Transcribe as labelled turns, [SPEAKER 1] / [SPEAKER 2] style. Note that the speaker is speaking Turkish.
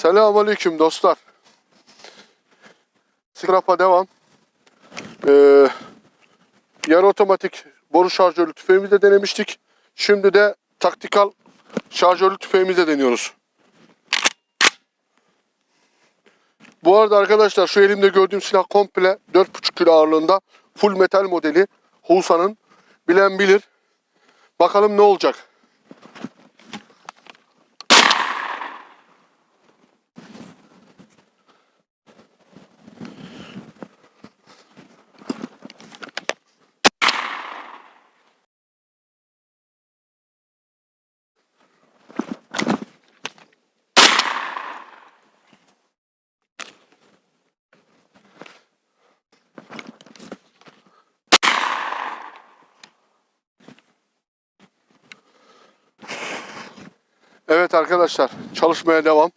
[SPEAKER 1] Selamünaleyküm dostlar. Skrap'a devam. Ee, yarı otomatik boru şarjörlü tüfeğimizi de denemiştik. Şimdi de taktikal şarjörlü tüfeğimizi de deniyoruz. Bu arada arkadaşlar şu elimde gördüğüm silah komple 4,5 kilo ağırlığında full metal modeli Husa'nın bilen bilir. Bakalım ne olacak. Evet arkadaşlar çalışmaya devam.